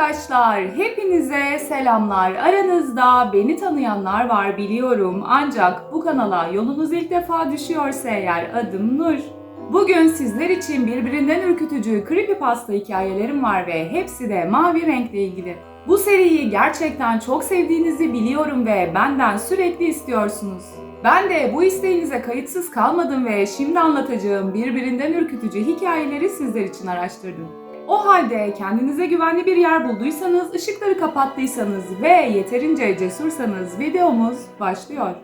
Arkadaşlar hepinize selamlar. Aranızda beni tanıyanlar var biliyorum. Ancak bu kanala yolunuz ilk defa düşüyorsa eğer adım Nur. Bugün sizler için birbirinden ürkütücü creepypasta hikayelerim var ve hepsi de mavi renkle ilgili. Bu seriyi gerçekten çok sevdiğinizi biliyorum ve benden sürekli istiyorsunuz. Ben de bu isteğinize kayıtsız kalmadım ve şimdi anlatacağım birbirinden ürkütücü hikayeleri sizler için araştırdım. O halde kendinize güvenli bir yer bulduysanız, ışıkları kapattıysanız ve yeterince cesursanız videomuz başlıyor.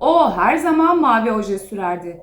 O her zaman mavi oje sürerdi.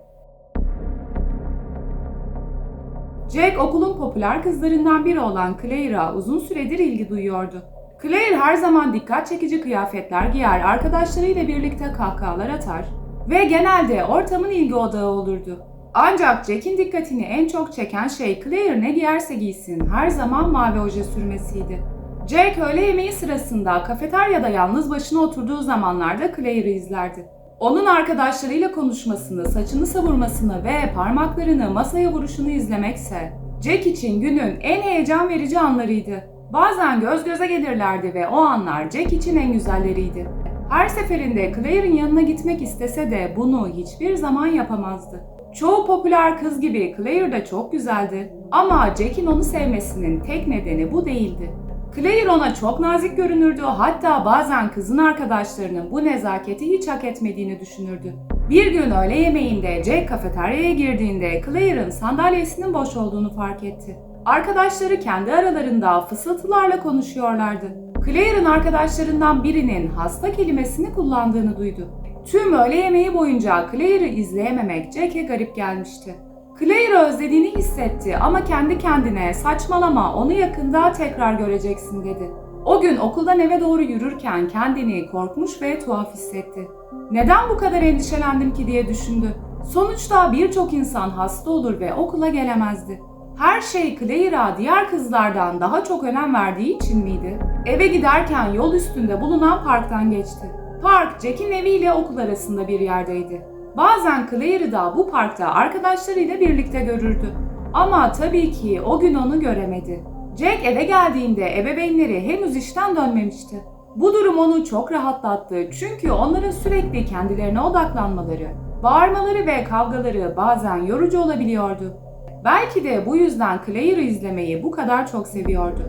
Jack okulun popüler kızlarından biri olan Claire'a uzun süredir ilgi duyuyordu. Claire her zaman dikkat çekici kıyafetler giyer, arkadaşlarıyla birlikte kahkahalar atar ve genelde ortamın ilgi odağı olurdu. Ancak Jack'in dikkatini en çok çeken şey Claire ne giyerse giysin her zaman mavi oje sürmesiydi. Jack öğle yemeği sırasında kafeteryada yalnız başına oturduğu zamanlarda Claire'ı izlerdi. Onun arkadaşlarıyla konuşmasını, saçını savurmasını ve parmaklarını masaya vuruşunu izlemekse Jack için günün en heyecan verici anlarıydı. Bazen göz göze gelirlerdi ve o anlar Jack için en güzelleriydi. Her seferinde Claire'in yanına gitmek istese de bunu hiçbir zaman yapamazdı. Çoğu popüler kız gibi Claire de çok güzeldi ama Jack'in onu sevmesinin tek nedeni bu değildi. Claire ona çok nazik görünürdü hatta bazen kızın arkadaşlarının bu nezaketi hiç hak etmediğini düşünürdü. Bir gün öğle yemeğinde Jack kafeteryaya girdiğinde Claire'ın sandalyesinin boş olduğunu fark etti. Arkadaşları kendi aralarında fısıltılarla konuşuyorlardı. Claire'ın arkadaşlarından birinin hasta kelimesini kullandığını duydu. Tüm öğle yemeği boyunca Claire'ı izleyememek Jack'e garip gelmişti. Claire'ı özlediğini hissetti ama kendi kendine saçmalama onu yakında tekrar göreceksin dedi. O gün okuldan eve doğru yürürken kendini korkmuş ve tuhaf hissetti. Neden bu kadar endişelendim ki diye düşündü. Sonuçta birçok insan hasta olur ve okula gelemezdi. Her şey Claire'a diğer kızlardan daha çok önem verdiği için miydi? Eve giderken yol üstünde bulunan parktan geçti. Park, Jack'in eviyle okul arasında bir yerdeydi. Bazen Claire'ı da bu parkta arkadaşlarıyla birlikte görürdü. Ama tabii ki o gün onu göremedi. Jack eve geldiğinde ebeveynleri henüz işten dönmemişti. Bu durum onu çok rahatlattı çünkü onların sürekli kendilerine odaklanmaları, bağırmaları ve kavgaları bazen yorucu olabiliyordu. Belki de bu yüzden Claire'ı izlemeyi bu kadar çok seviyordu.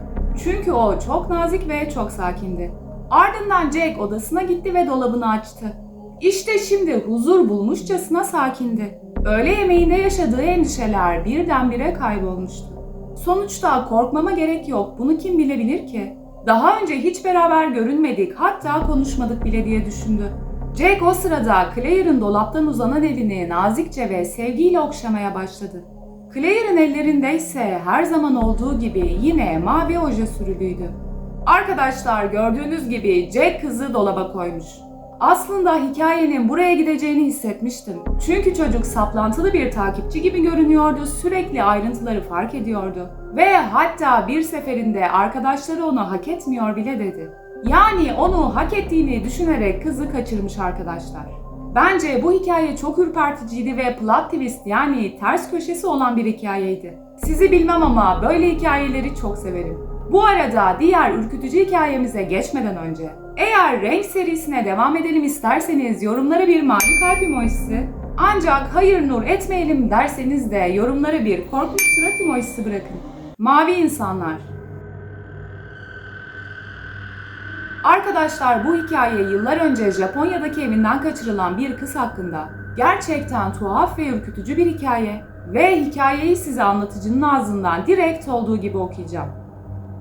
Çünkü o çok nazik ve çok sakindi. Ardından Jack odasına gitti ve dolabını açtı. İşte şimdi huzur bulmuşçasına sakindi. Öğle yemeğinde yaşadığı endişeler birdenbire kaybolmuştu. Sonuçta korkmama gerek yok, bunu kim bilebilir ki? Daha önce hiç beraber görünmedik, hatta konuşmadık bile diye düşündü. Jack o sırada Claire'ın dolaptan uzanan elini nazikçe ve sevgiyle okşamaya başladı. Claire'ın ellerinde ise her zaman olduğu gibi yine mavi oje sürülüydü. Arkadaşlar gördüğünüz gibi Jack kızı dolaba koymuş. Aslında hikayenin buraya gideceğini hissetmiştim. Çünkü çocuk saplantılı bir takipçi gibi görünüyordu, sürekli ayrıntıları fark ediyordu. Ve hatta bir seferinde arkadaşları onu hak etmiyor bile dedi. Yani onu hak ettiğini düşünerek kızı kaçırmış arkadaşlar. Bence bu hikaye çok ürperticiydi ve plot twist yani ters köşesi olan bir hikayeydi. Sizi bilmem ama böyle hikayeleri çok severim. Bu arada diğer ürkütücü hikayemize geçmeden önce eğer renk serisine devam edelim isterseniz yorumlara bir mavi kalp emojisi ancak hayır nur etmeyelim derseniz de yorumlara bir korkunç surat emojisi bırakın. Mavi insanlar Arkadaşlar bu hikaye yıllar önce Japonya'daki evinden kaçırılan bir kız hakkında. Gerçekten tuhaf ve ürkütücü bir hikaye ve hikayeyi size anlatıcının ağzından direkt olduğu gibi okuyacağım.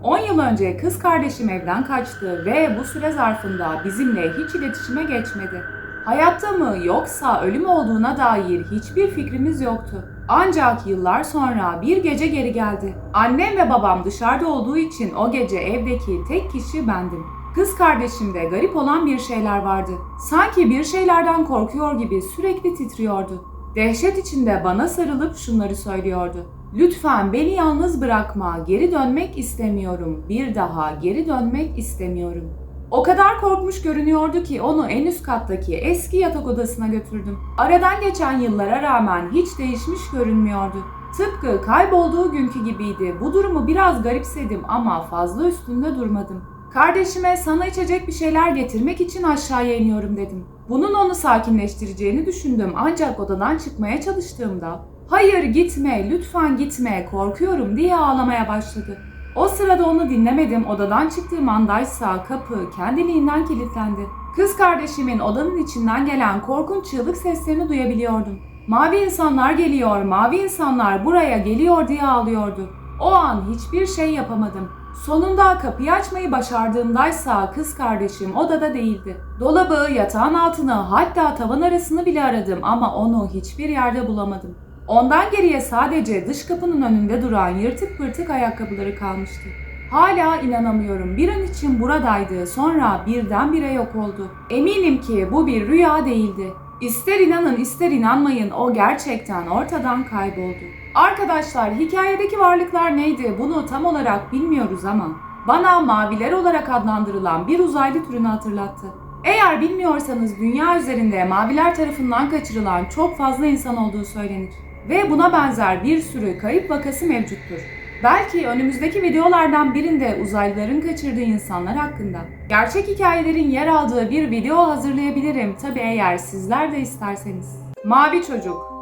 10 yıl önce kız kardeşim evden kaçtı ve bu süre zarfında bizimle hiç iletişime geçmedi. Hayatta mı yoksa ölüm olduğuna dair hiçbir fikrimiz yoktu. Ancak yıllar sonra bir gece geri geldi. Annem ve babam dışarıda olduğu için o gece evdeki tek kişi bendim. Kız kardeşimde garip olan bir şeyler vardı. Sanki bir şeylerden korkuyor gibi sürekli titriyordu. Dehşet içinde bana sarılıp şunları söylüyordu. Lütfen beni yalnız bırakma. Geri dönmek istemiyorum. Bir daha geri dönmek istemiyorum. O kadar korkmuş görünüyordu ki onu en üst kattaki eski yatak odasına götürdüm. Aradan geçen yıllara rağmen hiç değişmiş görünmüyordu. Tıpkı kaybolduğu günkü gibiydi. Bu durumu biraz garipsedim ama fazla üstünde durmadım. Kardeşime sana içecek bir şeyler getirmek için aşağıya iniyorum dedim. Bunun onu sakinleştireceğini düşündüm ancak odadan çıkmaya çalıştığımda "Hayır gitme, lütfen gitme, korkuyorum." diye ağlamaya başladı. O sırada onu dinlemedim. Odadan çıktığım andaysa kapı kendiliğinden kilitlendi. Kız kardeşimin odanın içinden gelen korkunç çığlık seslerini duyabiliyordum. Mavi insanlar geliyor, mavi insanlar buraya geliyor diye ağlıyordu. O an hiçbir şey yapamadım. Sonunda kapıyı açmayı başardığımdaysa kız kardeşim odada değildi. Dolabı, yatağın altını hatta tavan arasını bile aradım ama onu hiçbir yerde bulamadım. Ondan geriye sadece dış kapının önünde duran yırtık pırtık ayakkabıları kalmıştı. Hala inanamıyorum. Bir an için buradaydı. Sonra birdenbire yok oldu. Eminim ki bu bir rüya değildi. İster inanın ister inanmayın o gerçekten ortadan kayboldu. Arkadaşlar hikayedeki varlıklar neydi bunu tam olarak bilmiyoruz ama bana maviler olarak adlandırılan bir uzaylı türünü hatırlattı. Eğer bilmiyorsanız dünya üzerinde maviler tarafından kaçırılan çok fazla insan olduğu söylenir. Ve buna benzer bir sürü kayıp vakası mevcuttur. Belki önümüzdeki videolardan birinde uzaylıların kaçırdığı insanlar hakkında gerçek hikayelerin yer aldığı bir video hazırlayabilirim tabi eğer sizler de isterseniz. Mavi Çocuk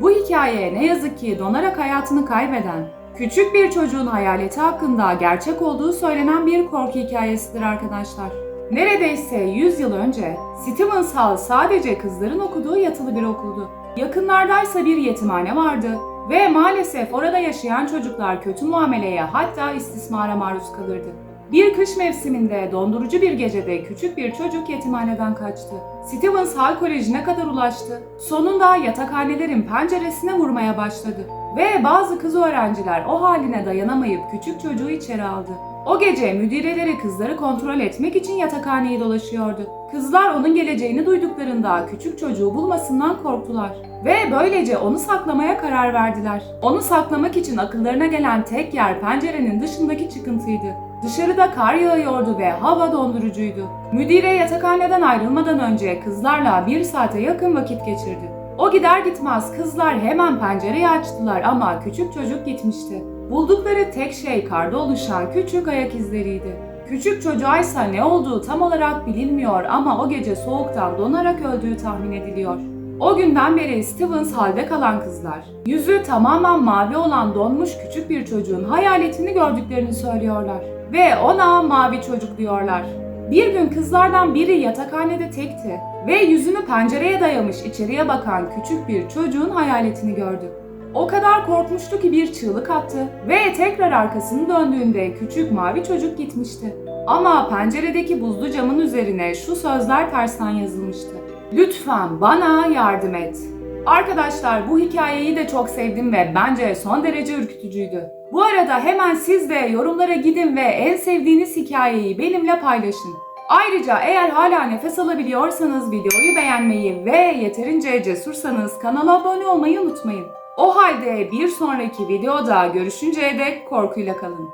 Bu hikaye ne yazık ki donarak hayatını kaybeden, küçük bir çocuğun hayaleti hakkında gerçek olduğu söylenen bir korku hikayesidir arkadaşlar. Neredeyse 100 yıl önce Stevens Hall sadece kızların okuduğu yatılı bir okuldu. Yakınlardaysa bir yetimhane vardı ve maalesef orada yaşayan çocuklar kötü muameleye hatta istismara maruz kalırdı. Bir kış mevsiminde dondurucu bir gecede küçük bir çocuk yetimhaneden kaçtı. Stevens Hall Koleji'ne kadar ulaştı. Sonunda yatakhanelerin penceresine vurmaya başladı. Ve bazı kız öğrenciler o haline dayanamayıp küçük çocuğu içeri aldı. O gece müdireleri kızları kontrol etmek için yatakhaneyi dolaşıyordu. Kızlar onun geleceğini duyduklarında küçük çocuğu bulmasından korktular. Ve böylece onu saklamaya karar verdiler. Onu saklamak için akıllarına gelen tek yer pencerenin dışındaki çıkıntıydı. Dışarıda kar yağıyordu ve hava dondurucuydu. Müdire yatakhaneden ayrılmadan önce kızlarla bir saate yakın vakit geçirdi. O gider gitmez kızlar hemen pencereyi açtılar ama küçük çocuk gitmişti. Buldukları tek şey karda oluşan küçük ayak izleriydi. Küçük çocuğaysa ne olduğu tam olarak bilinmiyor ama o gece soğuktan donarak öldüğü tahmin ediliyor. O günden beri Stevens halde kalan kızlar, yüzü tamamen mavi olan donmuş küçük bir çocuğun hayaletini gördüklerini söylüyorlar. Ve ona mavi çocuk diyorlar. Bir gün kızlardan biri yatakhanede tekti ve yüzünü pencereye dayamış içeriye bakan küçük bir çocuğun hayaletini gördü. O kadar korkmuştu ki bir çığlık attı ve tekrar arkasını döndüğünde küçük mavi çocuk gitmişti. Ama penceredeki buzlu camın üzerine şu sözler tersten yazılmıştı. Lütfen bana yardım et. Arkadaşlar bu hikayeyi de çok sevdim ve bence son derece ürkütücüydü. Bu arada hemen siz de yorumlara gidin ve en sevdiğiniz hikayeyi benimle paylaşın. Ayrıca eğer hala nefes alabiliyorsanız videoyu beğenmeyi ve yeterince cesursanız kanala abone olmayı unutmayın. O halde bir sonraki videoda görüşünceye dek korkuyla kalın.